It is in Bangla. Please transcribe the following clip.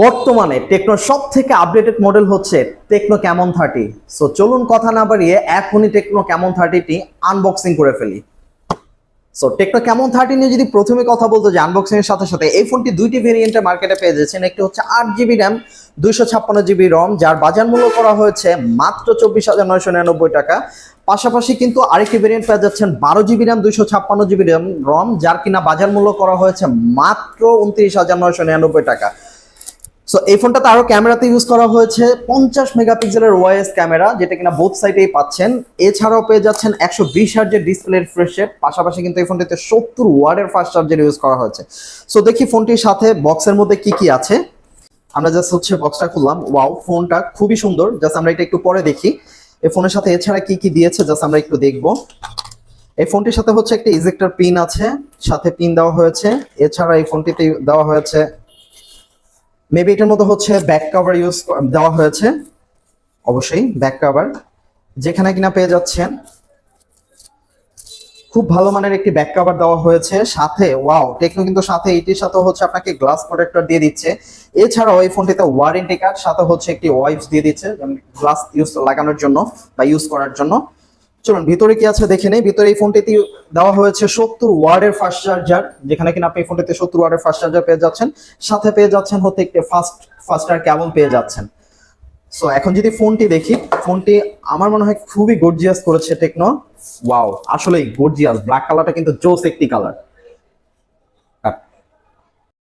বর্তমানে টেকনো সব থেকে আপডেটেড মডেল হচ্ছে টেকনো ক্যামন থার্টি সো চলুন কথা না বাড়িয়ে এখনই টেকনো ক্যামন থার্টিটি আনবক্সিং করে ফেলি। সো টেকনো ক্যামন থার্টি নিয়ে যদি প্রথমে কথা বলতো যে আনবক্সিং এর সাথে সাথে এই ফোনটি দুইটি ভেরিয়েন্টে মার্কেটে পেয়ে যাচ্ছেন। একটি হচ্ছে আট জিবি র্যাম দুইশো ছাপ্পান্ন জিবি রম যার বাজার মূল্য করা হয়েছে মাত্র চব্বিশ হাজার নয়শো নিরানব্বই টাকা। পাশাপাশি কিন্তু আরেকটি ভেরিয়েন্ট পেয়ে যাচ্ছেন বারো জিবি র্যাম দুইশো ছাপ্পান্ন জিবি রম যার কিনা বাজার মূল্য করা হয়েছে মাত্র উনত্রিশ হাজার নয়শো নিরানব্বই টাকা। সো এই ফোনটাতে আরও ক্যামেরাতে ইউজ করা হয়েছে পঞ্চাশ মেগাপিক্সেলের ওয়াইএস ক্যামেরা, যেটা কিনা বোথ সাইডেই পাচ্ছেন। এছাড়াও পেয়ে যাচ্ছেন একশো বিশ হার্জের ডিসপ্লের রিফ্রেশ রেট পাশাপাশি কিন্তু এই ফোনটিতে সত্তর ওয়ার্ডের ফাস্ট চার্জার ইউজ করা হয়েছে। সো দেখি ফোনটির সাথে বক্সের মধ্যে কি কি আছে। আমরা জাস্ট হচ্ছে বক্সটা খুললাম। ওয়াও ফোনটা খুবই সুন্দর। জাস্ট আমরা এটা একটু পরে দেখি। এই ফোনের সাথে এছাড়া কি কি দিয়েছে জাস্ট আমরা একটু দেখব। এই ফোনটির সাথে হচ্ছে একটা ইজেক্টর পিন আছে। সাথে পিন দেওয়া হয়েছে। এছাড়া এই ফোনটিতে দেওয়া হয়েছে মেবি এটার মধ্যে হচ্ছে ব্যাক কভার ইউজ দেওয়া হয়েছে। অবশ্যই ব্যাক কভার যেখানে কিনা পেয়ে যাচ্ছেন, খুব ভালো মানের একটি ব্যাক কভার দেওয়া হয়েছে। সাথে ওয়াও টেকনো কিন্তু সাথে, এটির সাথে হচ্ছে আপনাকে গ্লাস প্রোটেক্টর দিয়ে দিচ্ছে। এছাড়াও এই ফোনটিতে ওয়ারেন্টি কার্ড সাথে হচ্ছে একটি ওয়াইপস দিয়ে দিচ্ছে গ্লাস ইউজ লাগানোর জন্য বা ইউজ করার জন্য। চলুন, ভিতরে কি আছে দেখে নেই। ভিতরে এই ফোনটিতে দেওয়া হয়েছে সত্তর ওয়ার্ডের ফাস্ট চার্জার যেখানে কিনা আপনি ফোনটিতে সত্তর ওয়ার্ডের ফাস্ট চার্জার পেয়ে যাচ্ছেন। সাথে পেয়ে যাচ্ছেন হতে একটি ফাস্ট ফাস্টার কেবল পেয়ে যাচ্ছেন। সো এখন যদি ফোনটি দেখি, ফোনটি আমার মনে হয় খুবই গর্জিয়াস করেছে টেকনো ওয়াও আসলেই গর্জিয়াস ব্ল্যাক কালারটা কিন্তু জোস একটি কালার